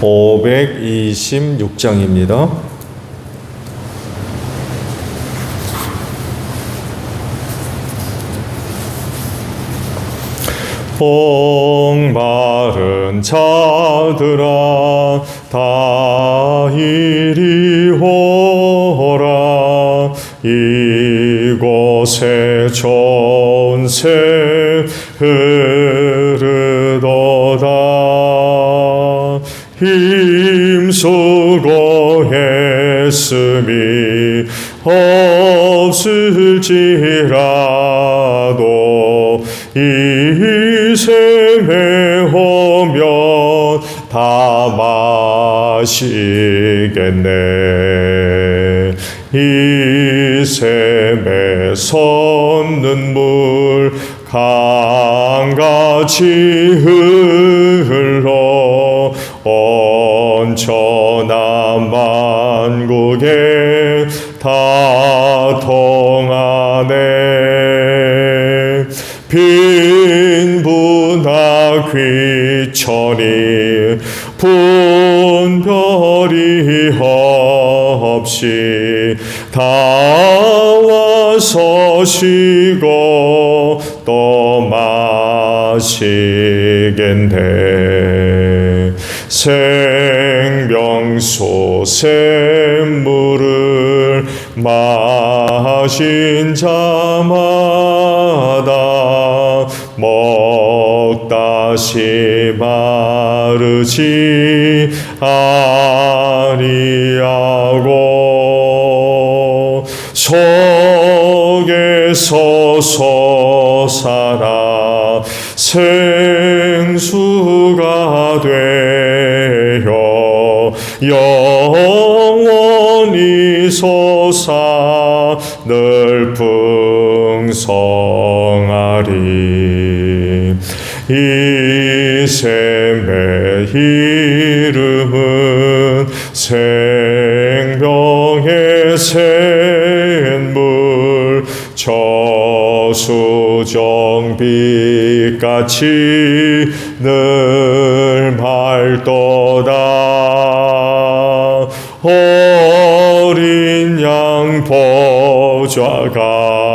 (526장입니다) 복마른 자들아 다 이리 오라. 이곳에 전세 흐 애씀이 없을지라도 이 샘에 오면 다 마시겠네. 이 샘에 솟는 물 강같이 흘러 온 천하 만국에 다 통하네. 빈부나 귀천이 분별이 없이 다 와서 쉬고 또 마시겠네 생명수 샘물을 마신 자마다 먹다시 마르지 아니하고 속에서 솟아나 생수가 되어 영 성하리. 이 샘의 이름은 생명의 샘물 저수정빛같이 늘 맑도다. 어린 양 보좌가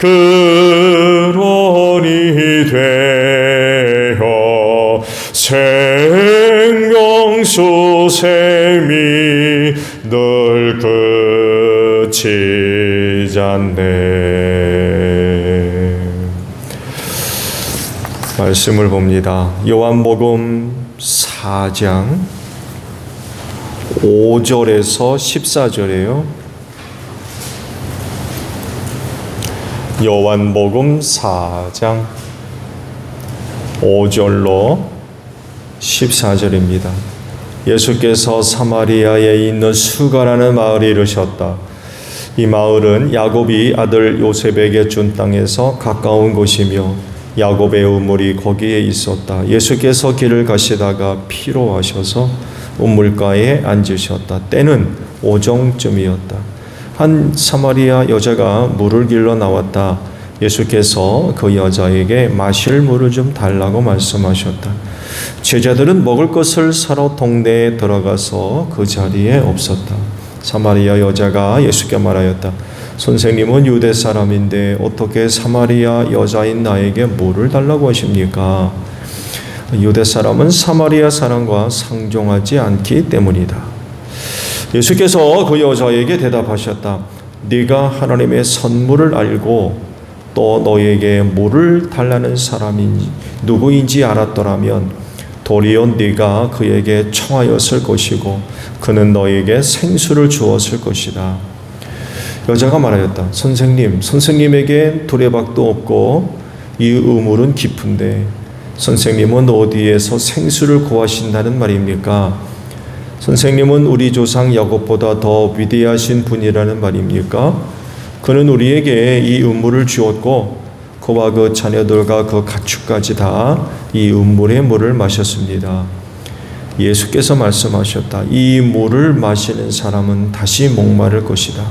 근원이 되어 생명수 샘이 늘 그치지 않네 말씀을 봅니다 요한복음 4장 5절에서 14절이에요. 요한복음 4장 5절로 14절입니다. 예수께서 사마리아에 있는 수가라는 마을에 이르셨다. 이 마을은 야곱이 아들 요셉에게 준 땅에서 가까운 곳이며 야곱의 우물이 거기에 있었다. 예수께서 길을 가시다가 피로하셔서 우물가에 앉으셨다. 때는 오정쯤이었다. 한 사마리아 여자가 물을 길러 나왔다. 예수께서 그 여자에게 마실 물을 좀 달라고 말씀하셨다. 제자들은 먹을 것을 사러 동네에 들어가서 그 자리에 없었다. 사마리아 여자가 예수께 말하였다. 선생님은 유대 사람인데 어떻게 사마리아 여자인 나에게 뭐를 달라고 하십니까? 유대 사람은 사마리아 사람과 상종하지 않기 때문이다. 예수께서 그 여자에게 대답하셨다. 네가 하나님의 선물을 알고 또 너에게 뭐를 달라는 사람이 누구인지 알았더라면 도리어 네가 그에게 청하였을 것이고 그는 너에게 생수를 주었을 것이다. 여자가 말하였다. 선생님, 선생님에게 두레박도 없고 이 우물은 깊은데 선생님은 어디에서 생수를 구하신다는 말입니까? 선생님은 우리 조상 야곱보다 더 위대하신 분이라는 말입니까? 그는 우리에게 이 우물을 주었고 그와 그 자녀들과 그 가축까지 다이 우물의 물을 마셨습니다. 예수께서 말씀하셨다. 이 물을 마시는 사람은 다시 목마를 것이다.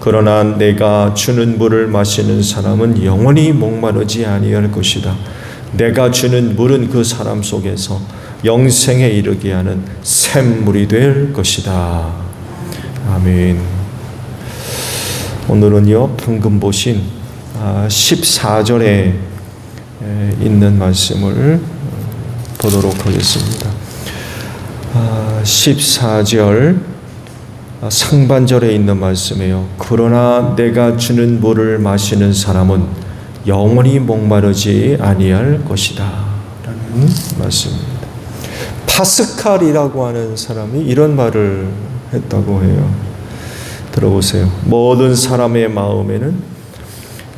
그러나 내가 주는 물을 마시는 사람은 영원히 목마르지 아니할 것이다. 내가 주는 물은 그 사람 속에서 영생에 이르게 하는 샘물이 될 것이다. 아멘. 오늘은요, 방금 보신 14절에 있는 말씀을 보도록 하겠습니다. 14절 상반절에 있는 말씀이에요. 그러나 내가 주는 물을 마시는 사람은 영원히 목마르지 아니할 것이다. 라는 말씀입니다. 파스칼이라고 하는 사람이 이런 말을 했다고 해요. 들어보세요. 모든 사람의 마음에는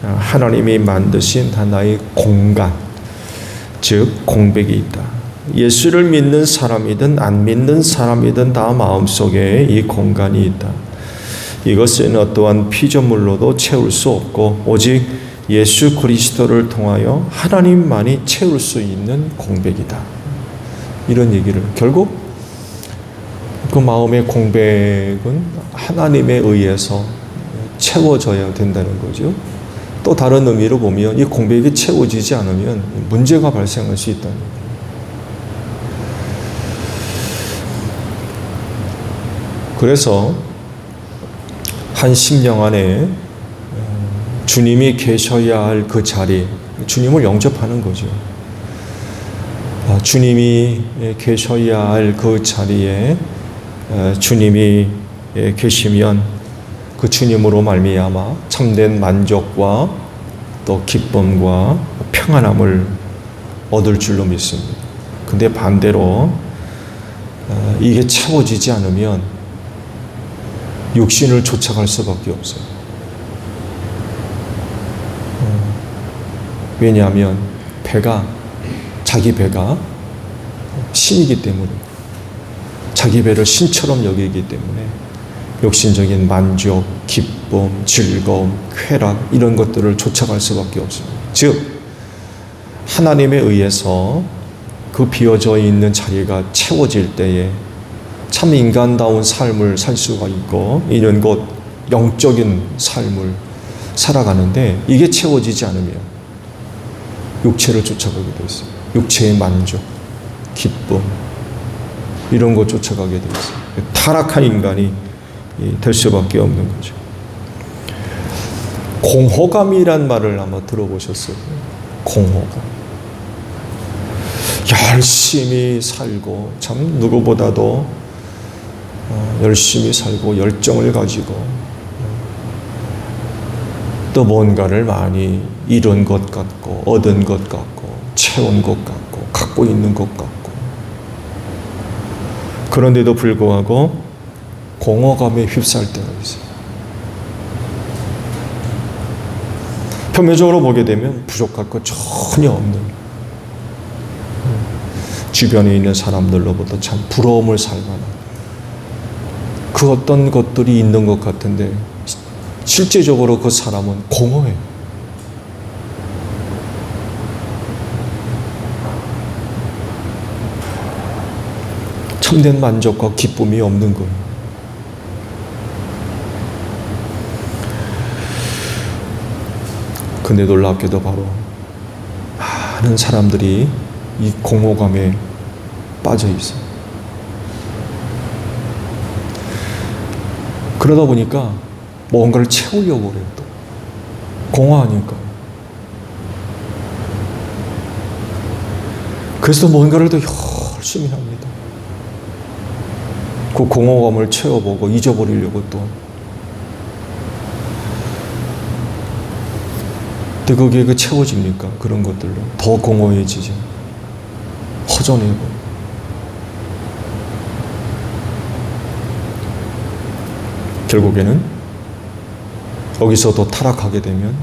하나님이 만드신 하나의 공간, 즉 공백이 있다. 예수를 믿는 사람이든 안 믿는 사람이든 다 마음속에 이 공간이 있다. 이것은 어떠한 피조물로도 채울 수 없고 오직 예수 그리스도를 통하여 하나님만이 채울 수 있는 공백이다. 이런 얘기를 결국 그 마음의 공백은 하나님에 의해서 채워져야 된다는 거죠. 또 다른 의미로 보면 이 공백이 채워지지 않으면 문제가 발생할 수 있다는 거예요. 그래서 한 심령 안에 어, 주님이 계셔야 할 그 자리, 주님을 영접하는 거죠. 아, 주님이 계셔야 할 그 자리에 어, 주님이 계시면 그 주님으로 말미암아 참된 만족과 또 기쁨과 평안함을 얻을 줄로 믿습니다. 근데 반대로 어, 이게 채워지지 않으면 육신을 쫓아갈 수밖에 없어요. 어, 왜냐하면 배가 자기 배가 신이기 때문에 자기 배를 신처럼 여기기 때문에 욕심적인 만족, 기쁨, 즐거움, 쾌락 이런 것들을 쫓아갈 수밖에 없습니다. 즉 하나님에 의해서 그 비어져 있는 자리가 채워질 때에 참 인간다운 삶을 살 수가 있고 이런 것 영적인 삶을 살아가는데 이게 채워지지 않으면 육체를 쫓아가게 돼 있어요. 육체의 만족, 기쁨 이런 것 쫓아가게 돼 있어요. 타락한 인간이 될 수밖에 없는 거죠. 공허감이란 말을 아마 들어보셨어요. 공허감. 열심히 살고 참 누구보다도 어, 열심히 살고 열정을 가지고 또 뭔가를 많이 이룬 것 같고 얻은 것 같고 채운 것 같고 갖고 있는 것 같고 그런데도 불구하고 공허감에 휩싸일 때가 있어요. 표면적으로 보게 되면 부족할 것 전혀 없는 주변에 있는 사람들로부터 참 부러움을 살 만한 그 어떤 것들이 있는 것 같은데 실제적으로 그 사람은 공허해요. 참된 만족과 기쁨이 없는 거예요. 근데 놀랍게도 바로 많은 사람들이 이 공허감에 빠져 있어요. 그러다 보니까 뭔가를 채우려고 그래요. 또. 공허하니까. 그래서 뭔가를 더 열심히 합니다. 그 공허감을 채워보고 잊어버리려고 또. 근데 그게 그 채워집니까? 그런 것들로. 더 공허해지죠. 허전해고. 결국에는 여기서도 타락하게 되면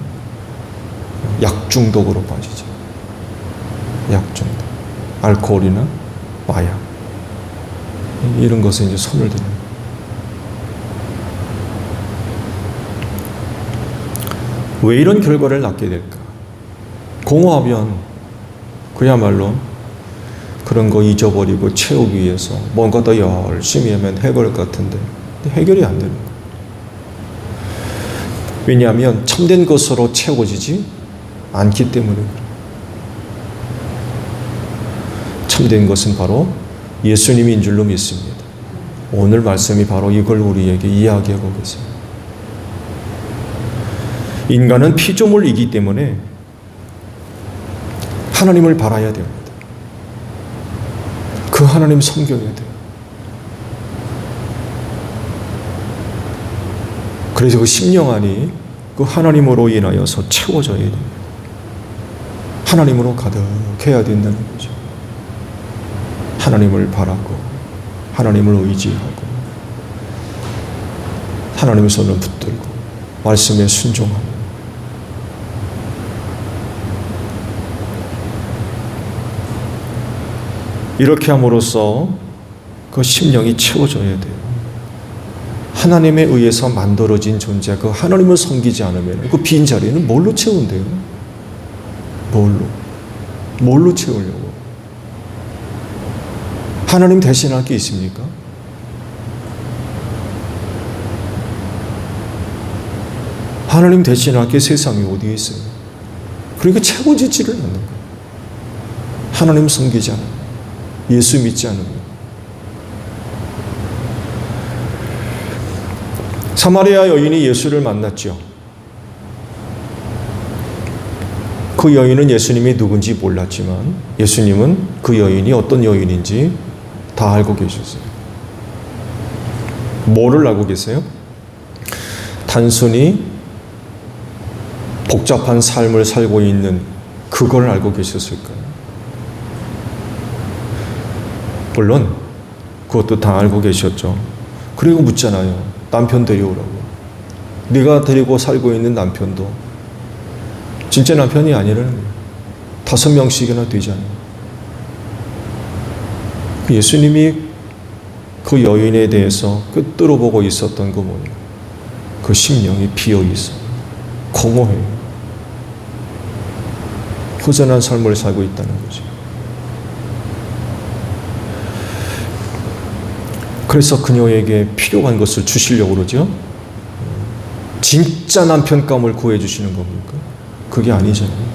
약 중독으로 빠지죠. 약 중독. 알코올이나 마약. 이런 것에 이제 손을 대는. 왜 이런 결과를 낳게 될까? 공허하면 그야말로 그런 거 잊어버리고 채우기 위해서 뭔가 더 열심히 하면 해결 같은데 해결이 안 되는 거예요. 왜냐하면 참된 것으로 채워지지 않기 때문에 그래요. 참된 것은 바로 예수님인 줄로 믿습니다. 오늘 말씀이 바로 이걸 우리에게 이야기하고 계세요. 인간은 피조물이기 때문에 하나님을 바라야 됩니다. 그 하나님 섬겨야 돼요. 그래서 그 심령 안이 그 하나님으로 인하여서 채워져야 됩니다. 하나님으로 가득해야 된다는 거죠. 하나님을 바라고 하나님을 의지하고 하나님의 손을 붙들고 말씀에 순종하고 이렇게 함으로써 그 심령이 채워져야 돼요. 하나님에 의해서 만들어진 존재, 그 하나님을 섬기지 않으면 그 빈 자리는 뭘로 채운대요? 뭘로? 뭘로 채우려고? 하나님 대신할 게 있습니까? 하나님 대신할 게 세상에 어디에 있어요? 그러니까 채워지지를 않는 거예요. 하나님 섬기지 않으면, 예수 믿지 않으면. 사마리아 여인이 예수를 만났죠. 그 여인은 예수님이 누군지 몰랐지만 예수님은 그 여인이 어떤 여인인지 다 알고 계셨어요. 뭐를 알고 계세요? 단순히 복잡한 삶을 살고 있는 그걸 알고 계셨을까요? 물론 그것도 다 알고 계셨죠. 그리고 묻잖아요. 남편 데려오라고. 네가 데리고 살고 있는 남편도 진짜 남편이 아니라는 거예요. 다섯 명씩이나 되잖아요. 예수님이 그 여인에 대해서 끝으로 보고 있었던 그 뭐예요? 그 심령이 비어 있어. 공허해요. 허전한 삶을 살고 있다는 거죠. 그래서 그녀에게 필요한 것을 주시려고 그러죠. 진짜 남편감을 구해 주시는 겁니까? 그게 아니잖아요.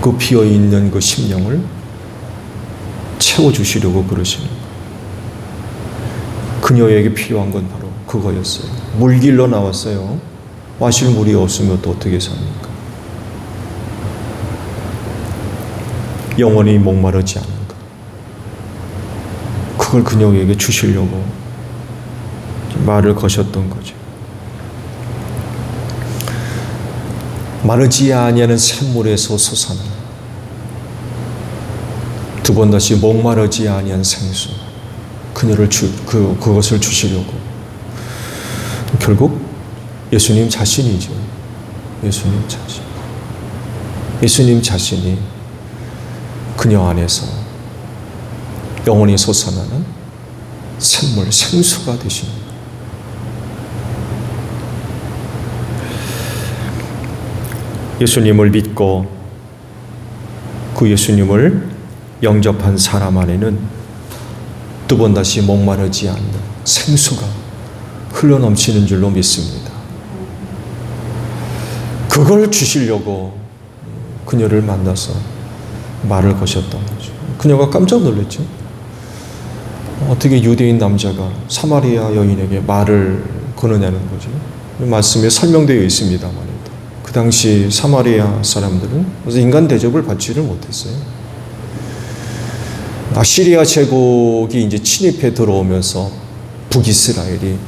그 비어 있는 그 심령을 채워주시려고 그러시는. 그녀에게 필요한 건 바로 그거였어요. 물길로 나왔어요. 마실 물이 없으면 또 어떻게 삽니까? 영원히 목마르지 않은 것. 그걸 그녀에게 주시려고 말을 거셨던 거죠. 마르지 아니하는 샘물에서 솟아나 두 번 다시 목마르지 아니한 생수 그녀를 주, 그, 그것을 주시려고 결국 예수님 자신이죠. 예수님 자신. 예수님 자신이 그녀 안에서 영원히 솟아나는 샘물, 생수가 되십니다. 예수님을 믿고 그 예수님을 영접한 사람 안에는 두 번 다시 목마르지 않는 생수가 흘러넘치는 줄로 믿습니다. 그걸 주시려고 그녀를 만나서 말을 거셨던 거죠. 그녀가 깜짝 놀랐죠. 어떻게 유대인 남자가 사마리아 여인에게 말을 거느냐는 거죠. 말씀에 설명되어 있습니다만 그 당시 사마리아 사람들은 인간 대접을 받지를 못했어요. 아시리아 제국이 이제 침입해 들어오면서 북이스라엘이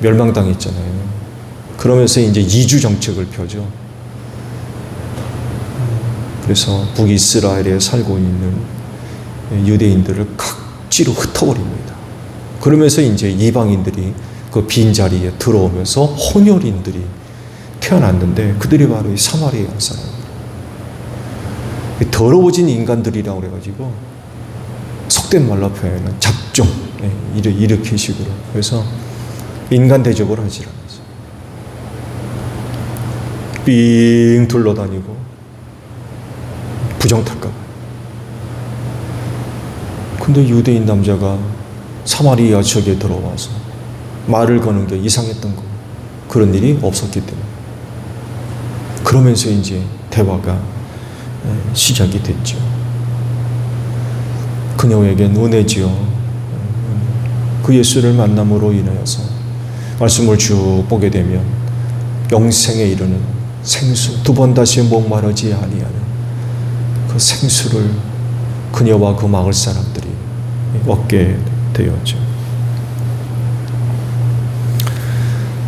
멸망당했잖아요. 그러면서 이제 이주 정책을 펴죠. 그래서 북이스라엘에 살고 있는 유대인들을 각지로 흩어버립니다. 그러면서 이제 이방인들이 그 빈자리에 들어오면서 혼혈인들이 태어났는데 그들이 바로 이 사마리아 사람. 더러워진 인간들이라고 그래가지고 속된 말로 표현은 잡종 예, 이렇게 식으로 그래서 인간 대접을 하지 않았어. 삥 둘러다니고 부정 탈까. 근데 유대인 남자가 사마리아 지역에 들어와서 말을 거는 게 이상했던 거. 그런 일이 없었기 때문에. 그러면서 이제 대화가 예, 시작이 됐죠. 그녀에겐 은혜지요. 그 예수를 만남으로 인하여서 말씀을 쭉 보게 되면 영생에 이르는 생수 두 번 다시 목마르지 아니하는 그 생수를 그녀와 그 마을 사람들이 얻게 되었죠.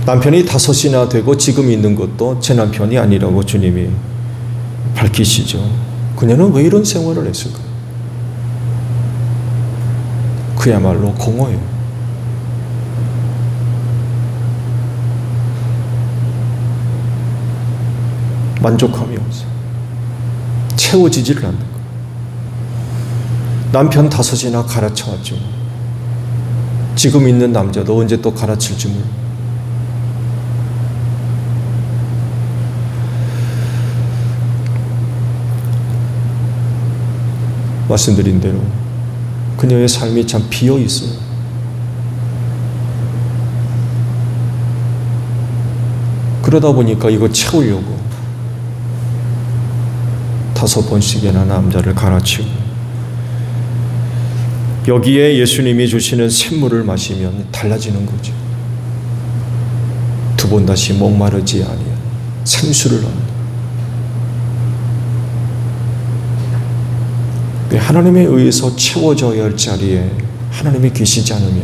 남편이 다섯이나 되고 지금 있는 것도 제 남편이 아니라고 주님이 밝히시죠. 그녀는 왜 이런 생활을 했을까? 그야말로 공허해요. 만족감이 없어. 채워지지를 않는 거. 남편 다섯이나 갈아쳐왔죠. 지금 있는 남자도 언제 또 갈아칠지 몰라. 말씀드린 대로 그녀의 삶이 참 비어 있어요. 그러다 보니까 이거 채우려고 다섯 번씩이나 남자를 갈아치우고 여기에 예수님이 주시는 샘물을 마시면 달라지는 거죠. 두 번 다시 목마르지 아니한 생수를 얻는 그 하나님에 의해서 채워져야 할 자리에 하나님이 계시지 않으면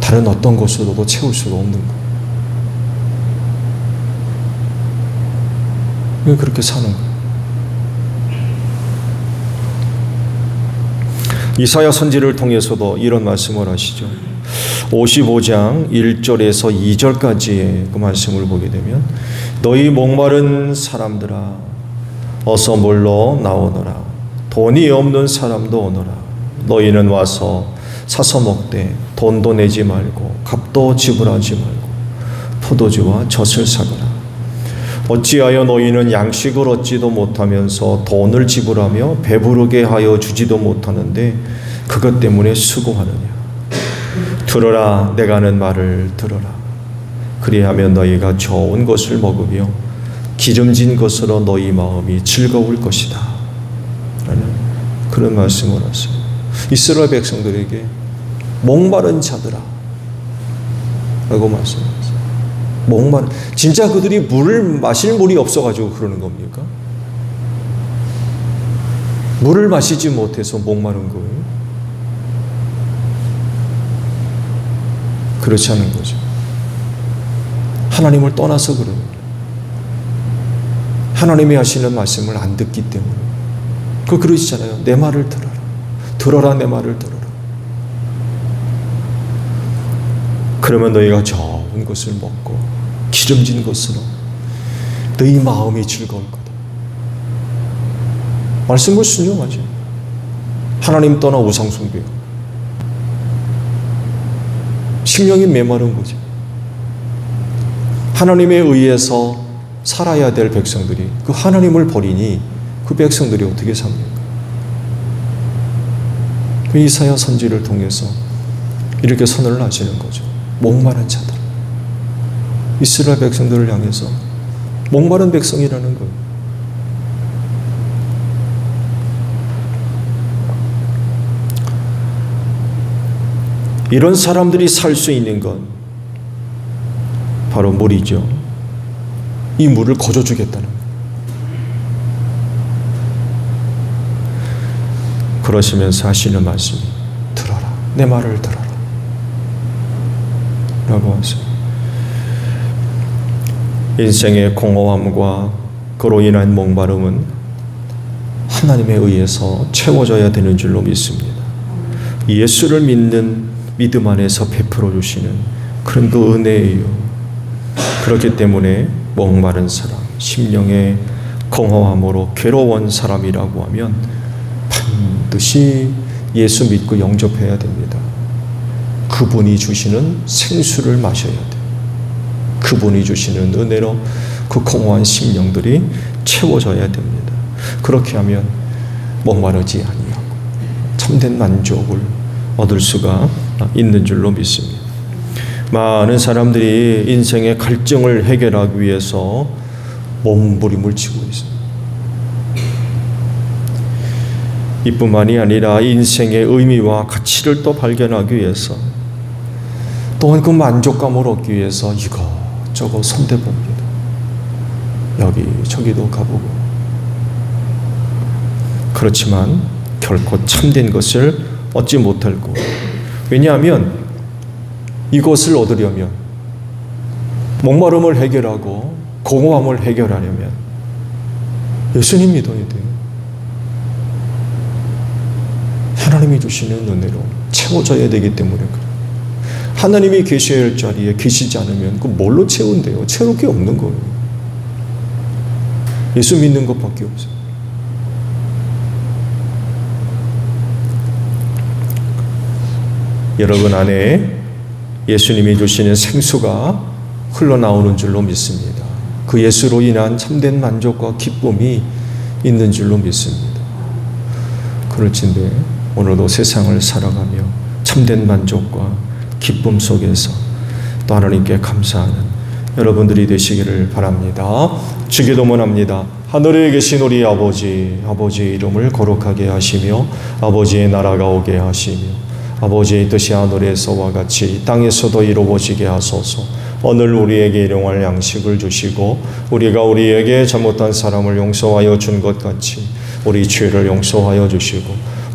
다른 어떤 것으로도 채울 수가 없는 거예요. 왜 그렇게 사는 거예요? 이사야 선지를 통해서도 이런 말씀을 하시죠. 55장 1절에서 2절까지의 그 말씀을 보게 되면 너희 목마른 사람들아 어서 물러 나오너라 돈이 없는 사람도 오너라. 너희는 와서 사서 먹되 돈도 내지 말고 값도 지불하지 말고 포도주와 젖을 사거라. 어찌하여 너희는 양식을 얻지도 못하면서 돈을 지불하며 배부르게 하여 주지도 못하는데 그것 때문에 수고하느냐? 들어라 내가 하는 말을 들어라. 그리하면 너희가 좋은 것을 먹으며 기름진 것으로 너희 마음이 즐거울 것이다 라는 그런 말씀을 하세요 이스라엘 백성들에게 목마른 자들아 라고 말씀하세요 목마른 진짜 그들이 물을 마실 물이 없어가지고 그러는 겁니까? 물을 마시지 못해서 목마른 거예요? 그렇지 않은 거죠. 하나님을 떠나서 그래요. 하나님이 하시는 말씀을 안 듣기 때문에. 그 그러시잖아요. 내 말을 들어라. 들어라 내 말을 들어라. 그러면 너희가 좋은 것을 먹고 기름진 것으로 너희 마음이 즐거울 거다. 말씀을 순종하죠. 하나님 떠나 우상 숭배. 심령이 메마른 거죠. 하나님에 의해서 살아야 될 백성들이 그 하나님을 버리니 그 백성들이 어떻게 삽니까? 그 이사야 선지를 통해서 이렇게 선언을 하시는 거죠. 목마른 자들. 이스라엘 백성들을 향해서 목마른 백성이라는 거예요. 이런 사람들이 살 수 있는 건 바로 물이죠. 이 물을 거저 주겠다는 거예요. 그러시면서 하시는 말씀이 들어라. 내 말을 들어라. 라고 하세요. 인생의 공허함과 그로 인한 목마름은 하나님에 의해서 채워져야 되는 줄로 믿습니다. 예수를 믿는 믿음 안에서 베풀어 주시는 그런 그 은혜예요. 그렇기 때문에 목마른 사람, 심령의 공허함으로 괴로운 사람이라고 하면 반드시 예수 믿고 영접해야 됩니다. 그분이 주시는 생수를 마셔야 돼. 그분이 주시는 은혜로 그 공허한 심령들이 채워져야 됩니다. 그렇게 하면 목마르지 아니하고 참된 만족을 얻을 수가 있는 줄로 믿습니다. 많은 사람들이 인생의 갈증을 해결하기 위해서 몸부림을 치고 있습니다. 이뿐만이 아니라 인생의 의미와 가치를 또 발견하기 위해서 또한 그 만족감을 얻기 위해서 이것저것 손대봅니다. 여기 저기도 가보고 그렇지만 결코 참된 것을 얻지 못할 거. 왜냐하면 이것을 얻으려면 목마름을 해결하고 공허함을 해결하려면 예수님 믿어야 돼요. 하나님이 주시는 은혜로 채워져야 되기 때문에 그래요. 하나님이 계셔야 할 자리에 계시지 않으면 그 뭘로 채운대요? 채울 게 없는 거예요. 예수 믿는 것밖에 없어요. 여러분 안에 예수님이 주시는 생수가 흘러나오는 줄로 믿습니다. 그 예수로 인한 참된 만족과 기쁨이 있는 줄로 믿습니다. 그럴진데 오늘도 세상을 살아가며 참된 만족과 기쁨 속에서 또 하나님께 감사하는 여러분들이 되시기를 바랍니다. 주기도문합니다. 하늘에 계신 우리 아버지, 아버지의 이름을 거룩하게 하시며 아버지의 나라가 오게 하시며 아버지의 뜻이 하늘에서와 같이 땅에서도 이루어지게 하소서. 오늘 우리에게 일용할 양식을 주시고 우리가 우리에게 잘못한 사람을 용서하여 준 것 같이 우리 죄를 용서하여 주시고